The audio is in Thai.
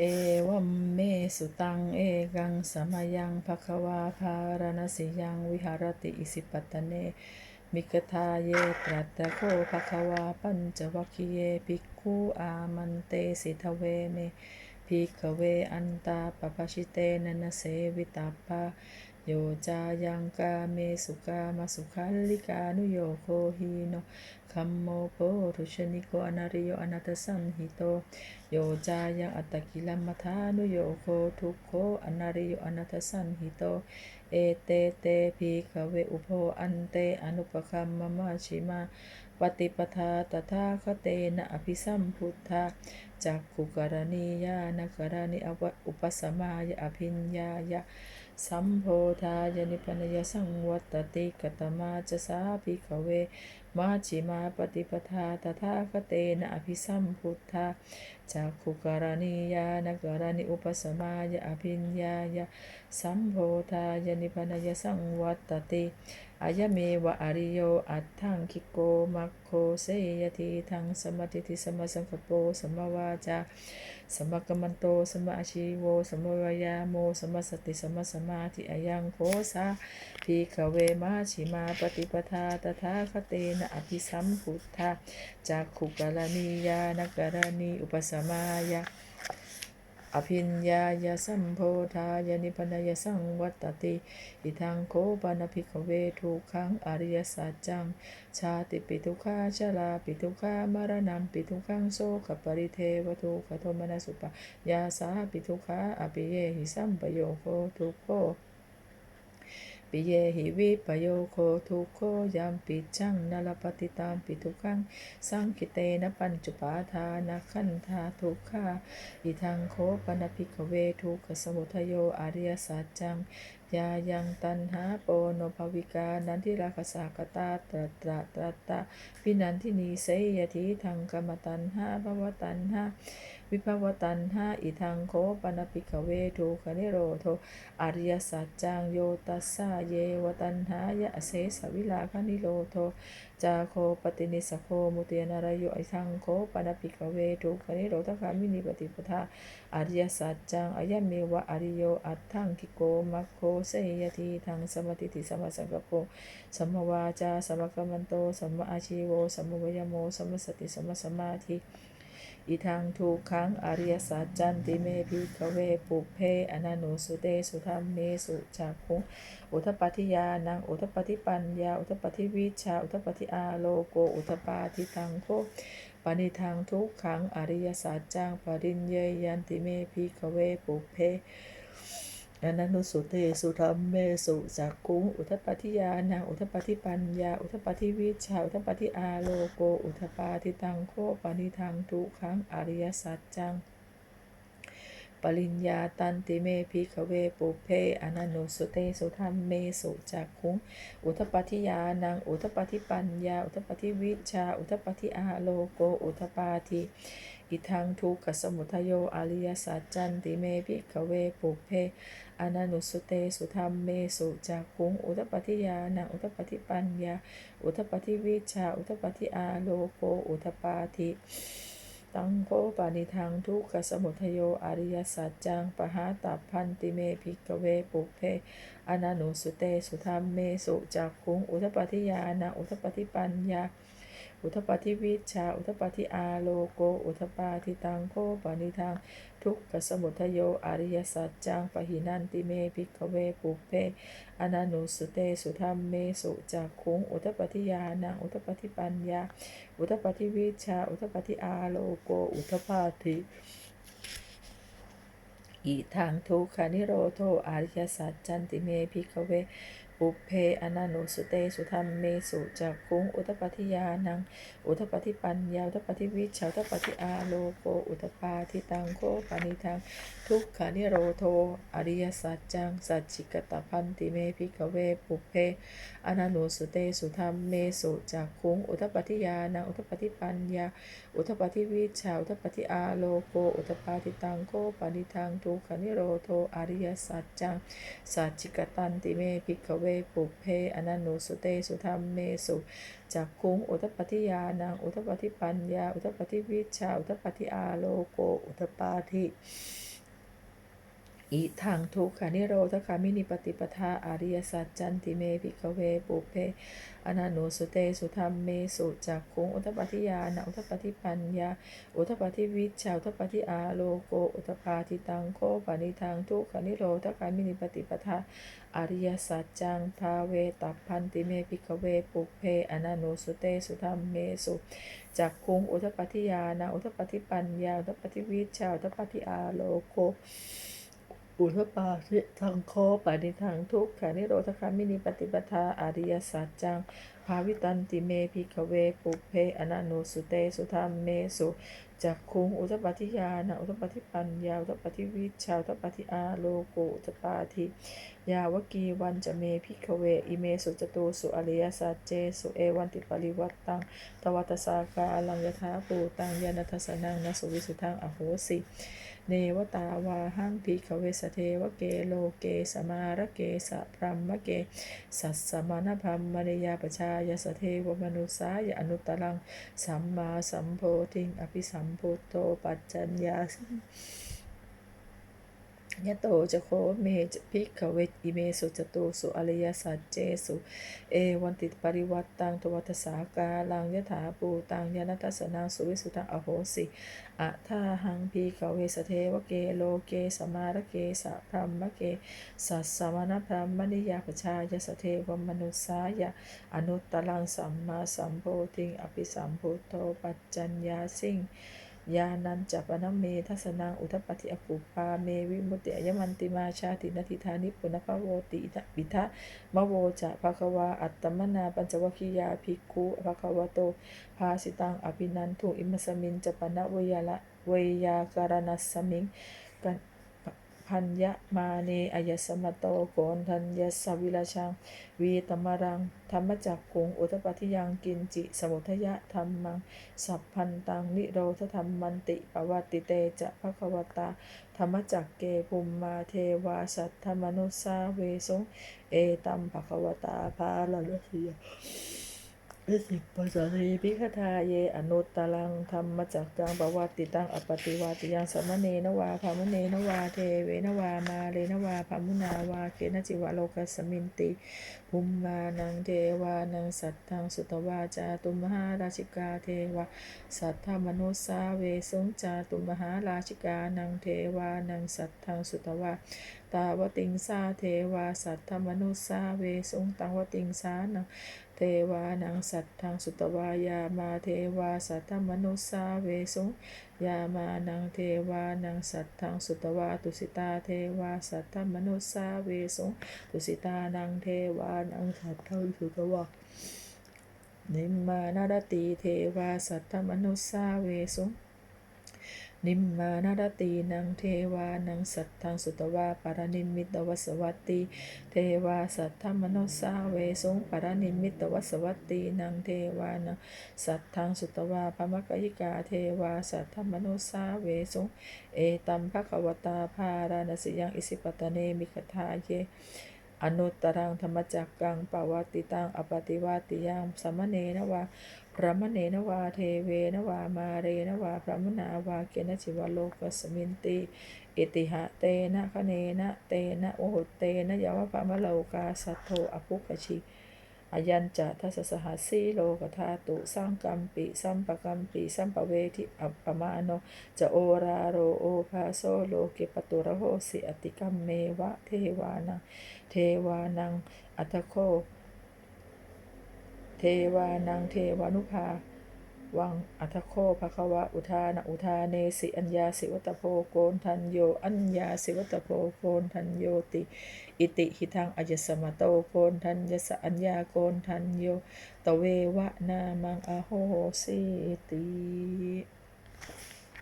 เอวัมเมสุตังเอกังสมยังภควาภารณสิยังวิหารติอิสิปัตเน มิกทาเยตรัตโคภควาปัญจวัคคีเยภิกขุอามันเตสิทเวเมภิกเวอันตาปปชิเตนันเสวิตาปะ โยจายังกาเมสุกามสุขัลลิกานุโยโคหิโนคัมโมโปรุชนิโกอนาริโยอนัตสันหิโต โยจายังอัตตกิลัมมัทานุโยโคทุกโคอนาริโยอนัตสันหิโต เอเตเตภีขเวอุโพอันเตอนุปคัมมมาชิมาปฏิปทาตถาคเตนะอภิสัมพุทธาจักขุกรณียานกรณีอวะอุปสมายอภิญญายะ สัมโพธายนิพนยสังวัตติกตมาจะสาภิกเว มาชิมาปฏิปทาตถาคเตนะอภิสัมพุทธาจักขุกรณียานกรณิอุปสมายอภิญญายสัมโพธายนิพนยสังวัตติอายเมวะอริโยอัตถังคิโกมัคโคเสยทีทังสมติทิสมสังคโปสมวาจาสมกมมันโตสมอาชีโวสมวายาโมสมสติสมสมาธิอายังโคสาพีขเวมาชิมาปฏิปทาตถาคเตนะอภิสัมพุทธาจากขุกรณียานกรณีอุปสมายา อภิญญายสัมโพธายนิพนายสังวัตติ อิทังโคปานภิกเวทุขังอริยสัจจัง ชาติปิทุขาชลาปิทุขามรณะปิทุขังโสขปริเทวทุขโทมนสุปยาสาปิทุขาอภิเยหิสัมปโยโคทุโค ปิเยหิวิปโยโคทุโคยามปิจังนลปฏิตามปิทุกขังสังคิเตนะปัญจุปาทานะขันธาทุกขาอิทังโคปนภิกเวทุกขสมุทโยอริยสัจจังยายังตันหาโปโนภวิกานันทิราคสากตาตระตระตระตะพินันทินีเสยทีทังกรรมตันหาภวตันหา วิภวตันหาอิทังโคปนภิกขเวทุกขนิโรโทอริยสัจจังโยตัสสะเยวตันหายะเสสวิลาคนิโรโทจาโคปตินิสโคมุเตนารโยไอทังโคปนภิกขเวทุกขนิโรธคามินิปฏิปทาอริยสัจจังอายะเมวะอริโยอัตถังคิโกมัคโคเสยทีทังสมติติสมสังกโปสมวาจาสมกัมมันโตสมมาอาชีโวสมวยโมสมสติสัมมสมาธิ อิทังทุกขังอริยสัจจันติเมภิกเวปุเพอนันโนสุเตสุธรรมเมสุจักขุอุทปาทิยานังอุทปปฏิปัญญา อุทปปฏิวิชา อุทปปฏิอาโลโกอุทปาทิตังโคปณิทังทุกขังอริยสัจจังปริญเยยันติเมภิกเวปุเพ อนันตุสุเตสุธรรมเมสุจักคุงอุทปปัทิยานังอุทปปฏิปัญญา อุทปปฏิวิชา อุทปปฏิอาโลโก อุทปาทิตังโคปนิทังทุขังอริยสัจจัง ปริญญาตันติเมภิกเวปุเพอนันโนสุเตสุธรรมเมสุจักขุงอุทปปฏิยานังอุทปปฏิปัญญา อุทปปฏิวิชา อุทปปฏิอาโลโก อุทปาทิ อิทังทุกขสมุทโยอริยสัจจันติเมภิกขเวปุเพอนันุสุเตสุธรรมเมสุจักขุงอุทปปฏิยานังอุทปปฏิปัญญา อุทปปฏิวิชา อุทปปฏิอาโลโกอุทปาทิตังโคปานิทังทุกขสมุทโยอริยสัจจังปหาตัพพันติเมภิกขเวปุเพอนันุสุเตสุธรรมเมสุจักขุงอุทปปฏิยานังอุทปฏิปัญญา อุทปปฏิวิชา อุทปปฏิอาโลโก อุทปาทิตังโคปานิทัง ทุกขสมุทโย อริยสัจจังปหินันติเมภิกเวปุเพอนันุสเตสุธรรมเมสุจักขุง อุทปปฏิยานัง อุทปปฏิปัญญา อุทปปฏิวิชา อุทปปฏิอาโลโก อุทปาทิอิทังทุกขานิโรโทอริยสัจจันติเมภิกเว ปุเพอนันโนสุเตสุธรรมเมสุจักขุงอุทปปฏิยานัง อุทปปฏิปัญญาอุทปปฏิวิชชาอุทปปฏิอาโลโกอุทปาทิตังโคปานิทัง ทุกขานิโรโทอริยสัจจัง สัจจิกตพันติเมภิกขเวปุเพอนันโนสุเตสุธรรมเมสุจักขุงอุทปปฏิยานัง อุทปปฏิปัญญา อุทปาทิวิชชาอุทปาทิอาโลโก อุทปาทิตังโกปานิทังทุขานิโรโทอริยสัจจังสัจจิกตันติเมพิกเวปุเพอนันโนสุเตสุธรรมเมสุจักคุงอุทปฏิยานังอุทปฏิปัญญา อุทปฏิวิชชาอุทปฏิอาโลโก อุทปาทิ อิทังทุกขานิโรธคามินิปฏิปทาอาริยสัจจันติเมพิกเวปุเพอนันโนสุเตสุธรรมเมสุจักคุงอุทปฏิยานอุทปฏิปัญญาอุทปฏิวิชชาอุทปฏิอาโลโกอุทปาทิตังโคปานิทังทุกขานิโรธคามินิปฏิปทาอริยสัจจังภาเวตัพพันติเมพิกเวปุเพอนันโนสุเตสุธรรมเมสุจักคุงอุทปฏิยานอุทปฏิปัญญาอุทปฏิวิชชาอุทปฏิอาโลโก อุทปาทิทังโคปานิทังทุกขานิโรธคามินิปฏิปทาอริยสัจจัง ภาวิตันติเมพิกเวปุเพอนันโนสุเตสุธรรมเมสุจักคุงอุทปฏิยานะอุทปฏิปัญญาอุทปฏิวิชาอุทปฏิอาโลโกอุทปาทิยาวกีวันจะเมพิกเวอิเมสุจตูสุอริยสัจเจสุเอวันติปริวัตตังตวัตสากาลังยถาปูตังยานัทสนังนสุวิสุทังอโหสิ เนวตาวาหังพิกเวสเทวเกโลเกสมารเกสะพรัมะเกสัสสมานพรัมมณียาปชายสเทวมนุสายอนุตตรังสัมมาสัมโพธิงอภิสัมพุโตปัจจัญญา ยะโตจะโคเมจะพิกเวอิเมสุจตุสุอริยสัจเจสุเอวันติปริวัตตังทวัตสากาลังยถาปูตังยานัทสนังสุวิสุทังอโหสิอะทาหังพีขเวสเทวเกโลเกสมาระเกสะพรมเกสัสสมณพรมนิยาปชายสเทวมนุสายะอนุตตรังสัมมาสัมโพธิงอภิสัมพุทโธปัจจัญญาสิง ยานันจัปนเมทัสนังอุทปฏิอภูปาเมวิมุตติยมันติมาชาตินทิธานิปุณภโวติอิทปิทะมะโวจะภควาอัตตมนาปัญจวคียาภิกขุภควโตภาสิตังอภินันทุอิมสมินจปนะเวยาละเวยาการนัสสมิงกัน พัญญมาเนอายสมโตโกนทัญญสวิลาชัง วีตมรัง ธรรมจักกุง อุทปฏิยังกินจิ สมุทยะธรรมัง สัพพันตัง นิโรธธรรมมันติปวัตติเตจะภควตา ธรรมจักเกปุมมาเทวาสัทธมนุสาเวสง เอตัมภควตาภาลลสีย วิสิปสรีพิคทาเย อนุตตรังธรรมจักกังปวัติตังอปติวาติยังสมณเนนวาภามเนนวาเทเวนวามาเลนวาภามุนาวาเกนจิวะโลกัสมินติภุมมานังเทวานังสัตตังสุตวาจาตุมหาราชิกาเทวาสัทธมนุสาเวสงจาตุมหาราชิกานังเทวานังสัตตังสุตวา ตาวติงสาเทวาสัทธมนุสาเวสุงตังวติงสานังเทวานังสัตทังสุตวายามาเทวาสัทธมนุสาเวสุงยามานังเทวานังสัตทังสุตวาตุสิตาเทวาสัทธมนุสาเวสุงตุสิตานังเทวานังสัตทังสุตวานิมมานารตีเทวาสัทธมนุสาเวสุง นิมมานารตีนังเทวานังสัตทังสุตวาปารนิมิตวสวัตติเทวาสัทธมโนสาเวสงปารนิมิตวสวัตตินังเทวานังสัตทังสุตวาปมกยิกาเทวาสัทธมโนสาเวสงเอตัมภควตาภารานสิยังอิสิปตเนมิคทาเย อนุตตรังธรรมจักกังปวัตติตังอปติวาติยังสมเนนวาพระมเนนวาเทเวนวามาเรนวาพระมนาวาเกณจิวโลกสมินติอิติหะเตนะคะเนนะเตนะโอโหเตนะยาวะปะมะโลกาสัทโทอภุกชิ อายัญจะทัสสหัสสีโลกธาตุสร้างกัมปิสัมปกัมปิสัมปเวทิอัปปมาโนจะโอราโรโอภาโซโลเกปตุระโหสิอติกัมเมวะเทวานังเทวานังอัตโค เทวานังเทวานุภา วังอัทโคภควะอุทานะอุทาเนสิอัญญาสิวัตโพโกนทันโยอัญญาสิวัตโพโกนทันโยติ อิติหิทังอจสมโตโกนทันยสอัญญาโกนทันโยตเววะนามังอโหสิติ